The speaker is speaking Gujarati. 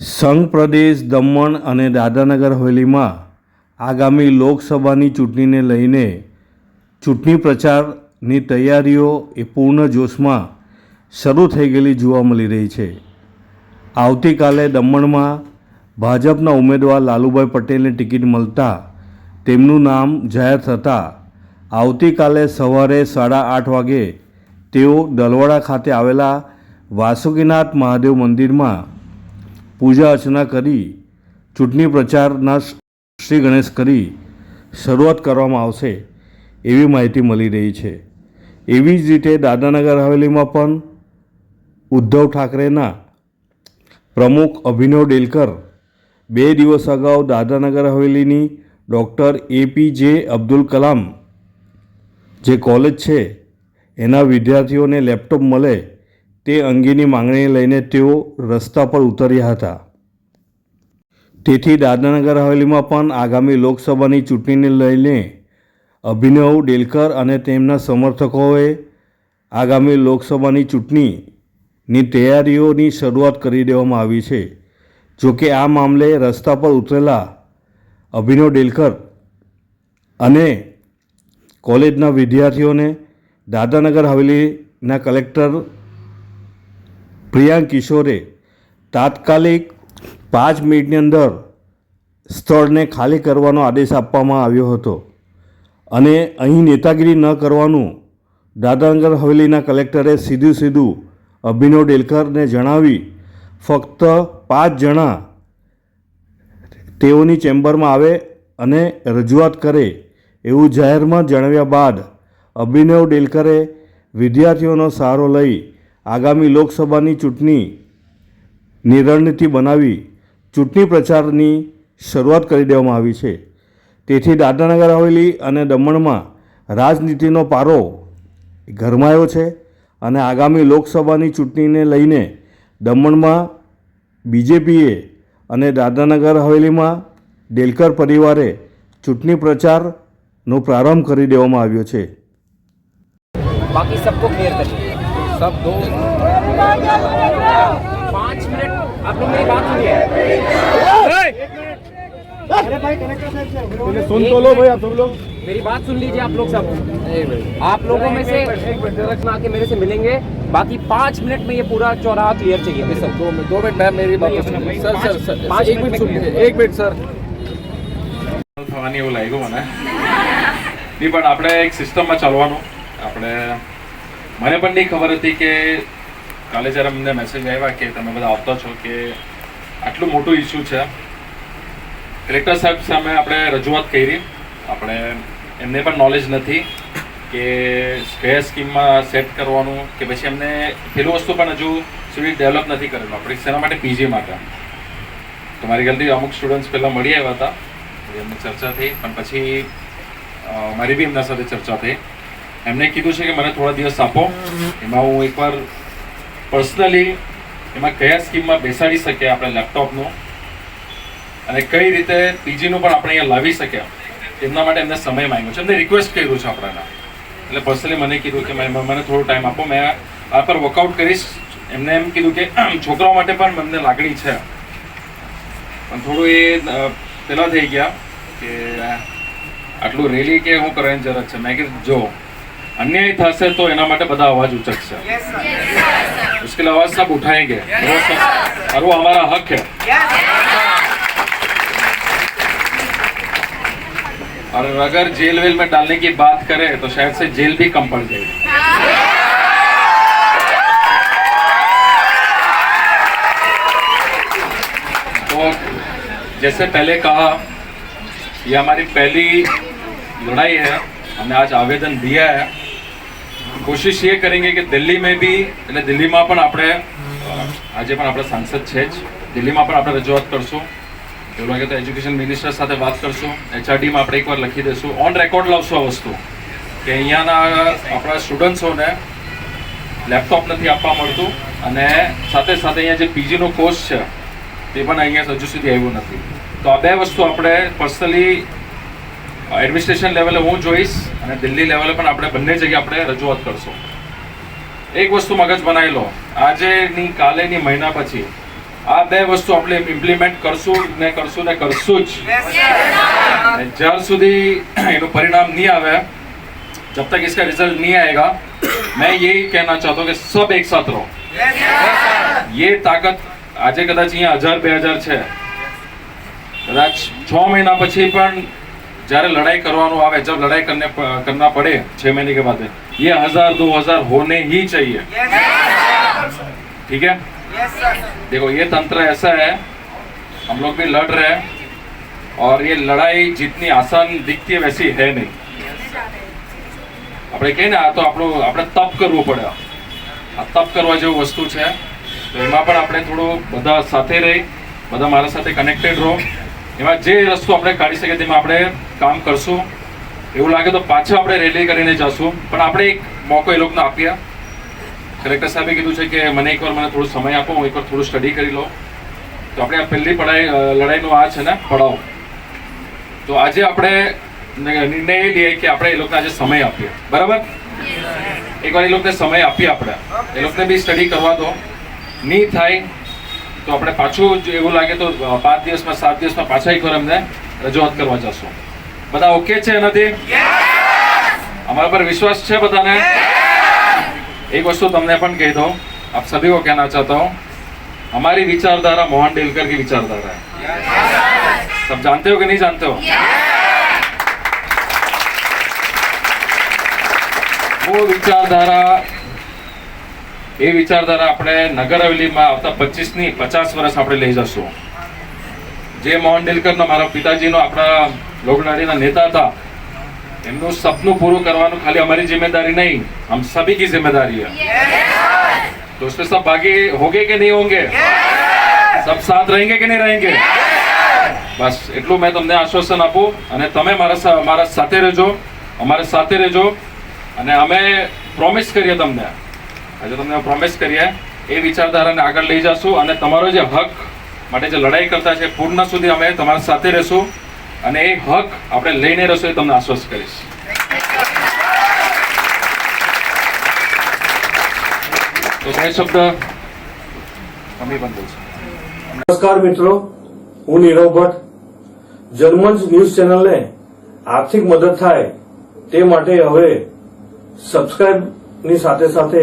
સંઘ પ્રદેશ, દમણ અને દાદરાનગર હવેલીમાં આગામી લોકસભાની ચૂંટણીને લઈને ચૂંટણી પ્રચારની તૈયારીઓ એ પૂર્ણ જોશમાં શરૂ થઈ ગયેલી જોવા મળી રહી છે. આવતીકાલે દમણમાં ભાજપના ઉમેદવાર લાલુભાઈ પટેલને ટિકિટ મળતા તેમનું નામ જાહેર થતાં આવતીકાલે સવારે સાડા આઠ વાગે તેઓ દલવાડા ખાતે આવેલા વાસુકીનાથ મહાદેવ મંદિરમાં પૂજા અર્ચના કરી, ચૂંટણી પ્રચારના શ્રી ગણેશ કરી શરૂઆત કરવામાં આવશે એવી માહિતી મળી રહી છે. એવી જ રીતે દાદાનગર હવેલીમાં પણ ઉદ્ધવ ઠાકરેના પ્રમુખ અભિનવ ડેલકર બે દિવસ અગાઉ દાદાનગર હવેલીની ડૉક્ટર એપીજે અબ્દુલ કલામ જે કોલેજ છે, એના વિદ્યાર્થીઓને લેપટોપ મળે તે અંગેની માંગણી લઈને તેઓ રસ્તા પર ઉતર્યા હતા. તેથી દાદરાનગર હવેલીમાં પણ આગામી લોકસભાની ચૂંટણીને લઈને અભિનવ ડેલકર અને તેમના સમર્થકોએ આગામી લોકસભાની ચૂંટણીની તૈયારીઓની શરૂઆત કરી દેવામાં આવી છે. જોકે આ મામલે રસ્તા પર ઉતરેલા અભિનવ ડેલકર અને કોલેજના વિદ્યાર્થીઓને દાદાનગર હવેલીના કલેક્ટર પ્રિયાંક કિશોરે તાત્કાલિક પાંચ મિનિટની અંદર સ્થળને ખાલી કરવાનો આદેશ આપવામાં આવ્યો હતો. અને અહીં નેતાગીરી ન કરવાનું દાદાનગર હવેલીના કલેક્ટરે સીધું સીધું અભિનવ ડેલકરને જણાવી ફક્ત પાંચ જણા તેઓની ચેમ્બરમાં આવે અને રજૂઆત કરે એવું જાહેરમાં જણાવ્યા બાદ અભિનવ ડેલકરે વિદ્યાર્થીઓનો સહારો લઈ આગામી લોકસભાની ચૂંટણી રણનીતિ બનાવી ચૂંટણી પ્રચારની શરૂઆત કરી દેવામાં આવી છે. તેથી દાદરાનગર હવેલી અને દમણમાં રાજનીતિનો પારો ગરમાયો છે અને આગામી લોકસભાની ચૂંટણીને લઈને દમણમાં બીજેપીએ અને દાદરાનગર હવેલીમાં ડેલકર પરિવારે ચૂંટણી પ્રચારનો પ્રારંભ કરી દેવામાં આવ્યો છે. બાકી સબકો ક્લિયર કરીએ. सब दो पाँच मिनट आप लोग मेरी बात सुनिए पहले सुन तो लो भाई आप सब लोग मेरी बात सुन लीजिए आप लोग सब आप लोगों में से में आके मेरे से मिलेंगे बाकी पाँच मिनट में ये पूरा चौराहा क्लियर चाहिए मेरे सब दो मिनट दो मिनट मैम मेरी बात तो सुनिए सर सर सर पाँच एक मिनट मिनट सुन लीजिए एक मिनट सर થવાની એવું લાગ્યું મને નહીં પણ આપણે એક સિસ્ટમમાં ચાલવાનું આપણે મને પણ નહીં ખબર હતી કે કાલે જ્યારે અમને મેસેજ આવ્યા કે તમે બધા આવતા છો કે આટલું મોટું ઇસ્યુ છે. કલેક્ટર સાહેબ સામે આપણે રજૂઆત કરી. આપણે એમને પણ નોલેજ નથી કે કયા સ્કીમમાં સેટ કરવાનું કે પછી એમને પેલું વસ્તુ પણ હજુ સુધી ડેવલપ નથી કરેલું. આપણે શેના માટે પીજી માટે? તો મારી ગલતી અમુક સ્ટુડન્ટ્સ પહેલાં મળી આવ્યા હતા. એમની ચર્ચા થઈ, પણ પછી મારી બી એમના સાથે ચર્ચા થઈ. એમને કીધું છે કે મને થોડા દિવસ આપો. એમાં હું એકવાર પર્સનલી એમાં કયા સ્કીમમાં બેસાડી શકીએ આપણે લેપટોપનું અને કઈ રીતે પીજીનું પણ આપણે અહીંયા લાવી શકીએ. એમના માટે એમને સમય માંગ્યો છે. એમને રિક્વેસ્ટ કર્યું છે આપણાના. એટલે પર્સનલી મને કીધું કે મને થોડો ટાઈમ આપો. મેં આ પર વર્કઆઉટ કરીશ. એમને એમ કીધું કે છોકરાઓ માટે પણ મને લાગણી છે. પણ થોડું એ પેલા થઈ ગયા કે આટલું રેલી કે હું કરવાની જરૂર છે. મેં કીધું, જો અન્યાય થશે તો એના માટે બધા અવાજ ઉચકશે उसके लिए आवाज सब उठाएंगे वो सब- और वो हमारा हक है और अगर जेल वेल में डालने की बात करें तो शायद से जेल भी कम पड़ जाएगी तो जैसे पहले कहा ये हमारी पहली लड़ाई है हमने आज आवेदन दिया है કોશિશ એ કરેંગે કે દિલ્હીમાં બી એટલે દિલ્હીમાં પણ આપણે આજે પણ આપણે સાંસદ છે જ. દિલ્હીમાં પણ આપણે રજૂઆત કરશું. એવું લાગે તો એજ્યુકેશન મિનિસ્ટર સાથે વાત કરશું. એચઆરડીમાં આપણે એકવાર લખી દઈશું. ઓન રેકોર્ડ લાવશું આ વસ્તુ. કે અહીંયાના આપણા સ્ટુડન્ટ્સોને લેપટોપ નથી આપવા મળતું અને સાથે સાથે અહીંયા જે પીજીનો કોર્સ છે, તે પણ અહીંયા હજુ સુધી આવ્યું નથી. તો આ બે વસ્તુ આપણે પર્સનલી એડમિનિસ્ટ્રેશન લેવલે હું જોઈશ. અને દિલ્હી લેવલે પણ આપણે બંને જગ્યાએ આપણે રજૂઆત કરશું એક વસ્તુ મગજ બનાવી લો આજેની કાલેની મહિના પછી આ બે વસ્તુ આપણે ઇમ્પ્લિમેન્ટ કરશું ને કરશું ને કરશું જ અને જ્યાર સુધી એનું પરિણામ નહીં આવે जब तक इसका रिजल्ट नहीं आएगा मैं यही कहना चाहता हूँ कि सब एक साथ रहो ये ताकत આજે કદાચ અહીંયા હજાર બે હજાર છે કદાચ છ મહિના પછી પણ જ્યારે લડાઈ કરવાનું આવે जब लड़ाई करने प- करना पड़े छह महीने के बाद ये हजार दो हजार होने ही चाहिए ठीक है देखो ये तंत्र ऐसा है हम लोग भी लड़ रहे हैं और ये लड़ाई जितनी आसान दिखती है वैसी है नहीं આપણે કહીએ ને આ તો આપણું આપણે તપ કરવું પડે આ તપ કરવા જેવું વસ્તુ છે તો એમાં પણ આપણે થોડું બધા સાથે રહી બધા મારા સાથે કનેક્ટેડ રહો એમાં જે રસ્તો આપણે કાઢી શકીએ તેમાં આપણે કામ કરશું. એવું લાગે તો પાછા આપણે રેલી કરીને જશું. પણ આપણે એક મોકો એ લોકોને આપીએ કલેક્ટર સાહેબે કીધું છે કે મને એકવાર મને થોડો સમય આપો હું એકવાર થોડું સ્ટડી કરી લઉં. તો આપણે આ પહેલી પડાઈ લડાઈનો આ છે ને પડાવ. તો આજે આપણે નિર્ણય એ લઈએ કે આપણે એ લોકોને આજે સમય આપીએ. બરાબર? એકવાર એ લોકોને સમય આપીએ આપણે. એ લોકોને બી સ્ટડી કરવા દો. નહીં થાય તો આપણે પાછું જો એવું લાગે તો અ, પાંચ દિવસમાં સાત દિવસમાં પાછા એકવાર એમને રજૂઆત કરવા જશું બધા ઓકે છે એનાથી हमारे पर विश्वास है बताने एक वस्तु तुमने अपन कह दो आप सभी को कहना चाहता हूँ हमारी विचारधारा मोहन डेलकर की विचारधारा है सब जानते हो कि नहीं जानते हो वो વિચારધારા એ વિચારધારા આપણે નગર હવેલીમાં આવતા પચીસ ની પચાસ વર્ષ આપણે લઈ જશું જે મોહન ડેલકરનો મારા પિતાજીનો આપણા લોકનાડીના નેતા હતા એમનું સપનું પૂરું કરવાનું ખાલી हमारी जिम्मेदारी नहीं हम सभी की जिम्मेदारी है तो उसमें सब भागी होंगे कि नहीं होंगे सब साथ रहेंगे કે નહીં रहेंगे બસ એટલું મેં તમને આશ્વાસન આપું અને તમે મારા સા- મારા સાથે રહેજો અમારા સાથે રહેજો અને અમે પ્રોમિસ કરીએ તમને આજે તમને પ્રોમિસ કરીએ, એ વિચારધારાને આગળ લઈ જશું અને તમારો જે હક માટે જે લડાઈ કરતા છે પૂર્ણ સુધી અમે તમારા સાથે રહેશું અને એ હક આપણે લઈને રહેશું એ તમને આશ્વસ્ત કરીશ. તો બે શબ્દ. નમસ્કાર મિત્રો, હું નીરવ ભટ્ટ. જર્મન્સ ન્યૂઝ ચેનલને આર્થિક મદદ થાય તે માટે હવે સબસ્ક્રાઇબની સાથે સાથે